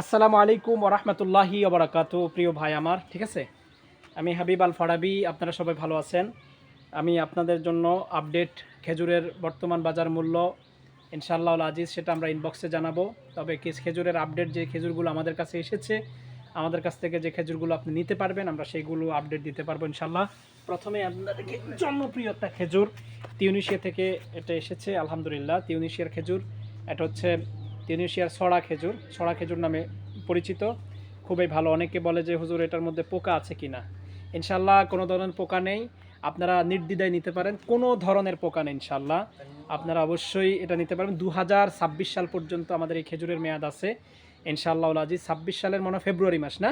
আসসালামু আলাইকুম ওরহমতুল্লাহি ওবরাকাতু প্রিয় ভাই আমার, ঠিক আছে? আমি হাবিব আল ফারাবি, আপনারা সবাই ভালো আছেন? আমি আপনাদের জন্য আপডেট খেজুরের বর্তমান বাজার মূল্য ইনশাআল্লাহ আল আজিজ সেটা আমরা ইনবক্সে জানাব। তবে কিস খেজুরের আপডেট যে খেজুরগুলো আমাদের কাছে এসেছে, আমাদের কাছ থেকে যে খেজুরগুলো আপনি নিতে পারবেন, আমরা সেইগুলো আপডেট দিতে পারব ইনশাল্লাহ প্রথমে আপনাদেরকে জনপ্রিয় একটা খেজুর তিউনিশিয়া থেকে এটা এসেছে, আলহামদুলিল্লাহ তিউনিশিয়ার খেজুর। এটা হচ্ছে তিউনিশিয়ার ছড়া খেজুর ছড়া খেজুর নামে পরিচিত। খুবই ভালো। অনেকে বলে যে, হুজুর, এটার মধ্যে পোকা আছে কিনা ইনশাল্লাহ কোনো ধরনের পোকা নেই। আপনারা নির্দ্বিধায় নিতে পারেন। কোনো ধরনের পোকা নেই ইনশাল্লাহ। আপনারা অবশ্যই এটা নিতে পারবেন। দু হাজার ছাব্বিশ সাল পর্যন্ত আমাদের এই খেজুরের মেয়াদ আছে। ইনশাআল্লাহ আজিজ, ছাব্বিশ সালের মনে ফেব্রুয়ারি মাস, না?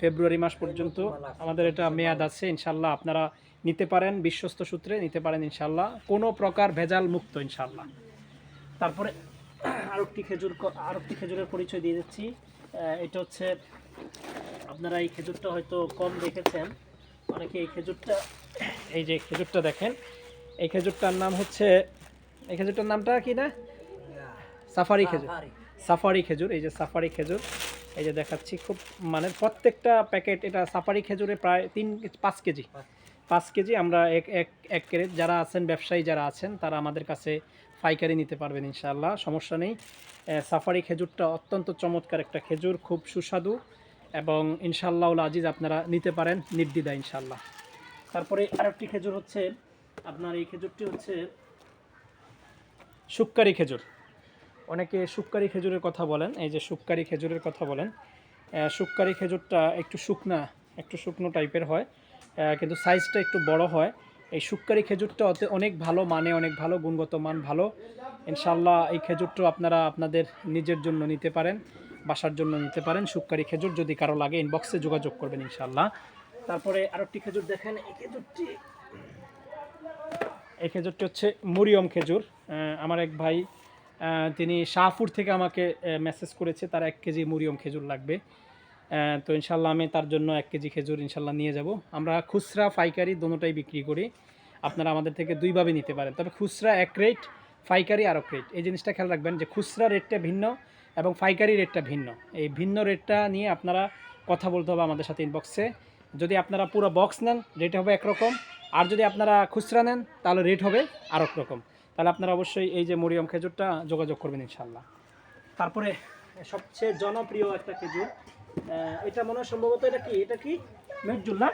ফেব্রুয়ারি মাস পর্যন্ত আমাদের এটা মেয়াদ আছে। ইনশাল্লাহ আপনারা নিতে পারেন, বিশ্বস্ত সূত্রে নিতে পারেন ইনশাল্লাহ কোনো প্রকার ভেজাল মুক্ত ইনশাল্লাহ তারপরে আরেকটি খেজুর আরেকটি খেজুরের পরিচয় দিয়ে দিচ্ছি। এটা হচ্ছে আপনারা এই খেজুরটা হয়তো কম দেখেছেন। অনেকে এই খেজুরটা এই যে খেজুরটা দেখেন এই খেজুরটার নাম হচ্ছে এই খেজুরটার নামটা কি না? সাফারি খেজুর। সাফারি। খেজুর এই যে সাফারি খেজুর। এই যে দেখাচ্ছি খুব মানে প্রত্যেকটা প্যাকেট এটা সাফারি খেজুরে প্রায় তিন পাঁচ কেজি। পাঁচ। কেজি আমরা এক এক এক ক্যারেট যারা আছেন ব্যবসায়ী যারা আছেন তারা আমাদের কাছে পাইকারি নিতে পারবেন ইনশাআল্লাহ, সমস্যা নেই। সাফারি খেজুরটা অত্যন্ত চমৎকার একটা খেজুর, খুব সুস্বাদু এবং ইনশাআল্লাহ আজিজ আপনারা নিতে পারেন নির্দ্বিধা ইনশাআল্লাহ। তারপরে আরেকটি খেজুর হচ্ছে, আপনার এই খেজুরটি হচ্ছে শুক্কারি খেজুর। অনেকে শুক্কারি খেজুরের কথা বলেন, এই যে শুক্কারি খেজুরের কথা বলেন। শুক্কারি খেজুরটা একটু শুকনা, একটু শুকনো টাইপের হয়। কিন্তু সাইজটা একটু বড় হয়। এই শুক্কারি খেজুরটা অতে অনেক ভালো মানে অনেক ভালো, গুণগত মান ভালো। ইনশাল্লাহ এই খেজুরটা আপনারা আপনাদের নিজের জন্য নিতে পারেন, বাসার জন্য নিতে পারেন। শুক্কারি খেজুর যদি কারও লাগে ইনবক্সে যোগাযোগ করবেন ইনশাল্লাহ তারপরে আরেকটি খেজুর দেখেন, এই খেজুরটি এই খেজুরটি হচ্ছে মরিয়ম খেজুর। আমার এক ভাই তিনি শাহপুর থেকে আমাকে মেসেজ করেছে, তার এক কেজি মরিয়ম খেজুর লাগবে। তো ইনশাল্লাহ আমি তার জন্য এক কেজি খেজুর ইনশাল্লাহ নিয়ে যাব। আমরা খুচরা, পাইকারি দোনোটাই বিক্রি করি। আপনারা আমাদের থেকে দুইভাবে নিতে পারেন। তবে খুচরা এক রেট পাইকারি আর এক রেট এই জিনিসটা খেয়াল রাখবেন যে খুচরা রেটটা ভিন্ন এবং পাইকারি রেটটা ভিন্ন। এই ভিন্ন রেটটা নিয়ে আপনারা কথা বলতে হবে আমাদের সাথে ইনবক্সে যদি আপনারা পুরো বক্স নেন রেট হবে একরকম। আর যদি আপনারা খুচরা নেন, তাহলে রেট হবে আর রকম। তাহলে আপনারা অবশ্যই এই যে মরিয়ম খেজুরটা যোগাযোগ করবেন ইনশাল্লাহ। তারপরে সবচেয়ে জনপ্রিয় একটা খেজুর এটা মনে হয় সম্ভবত এটা কি? এটা কি? মেজুল না?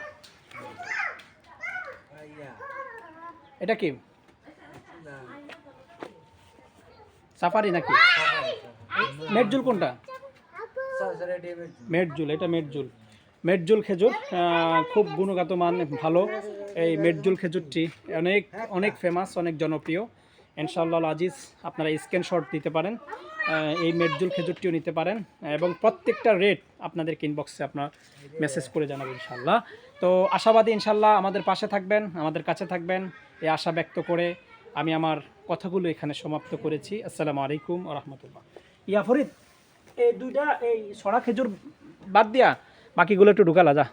এটা কি? সাফারি নাকি? মেটজুল কোনটা? মেটজুল এটা মেটজুল মেটজুল খেজুর খুব গুণগত মান, ভালো। এই মেটজুল খেজুরটি অনেক অনেক ফেমাস অনেক জনপ্রিয়। ইনশাআল্লাহ আজিজ আপনারা স্ক্রিনশট দিতে পারেন এই মেটজুল খেজুরটিও নিতে পারেন, এবং প্রত্যেকটা রেট আপনাদের ইনবক্সে আপনার মেসেজ করে জানাবেন ইনশাআল্লাহ। তো আশাবাদী ইনশাআল্লাহ আমাদের পাশে থাকবেন, আমাদের কাছে থাকবেন, এই আশা ব্যক্ত করে আমি আমার কথাগুলো এখানে সমাপ্ত করেছি। আসসালামু আলাইকুম রহমতুল্লাহ। ইয়া ফরিদ, এই দুইটা, এই সরা খেজুর বাদ দিয়া বাকিগুলো একটু ঢুকালা, যা।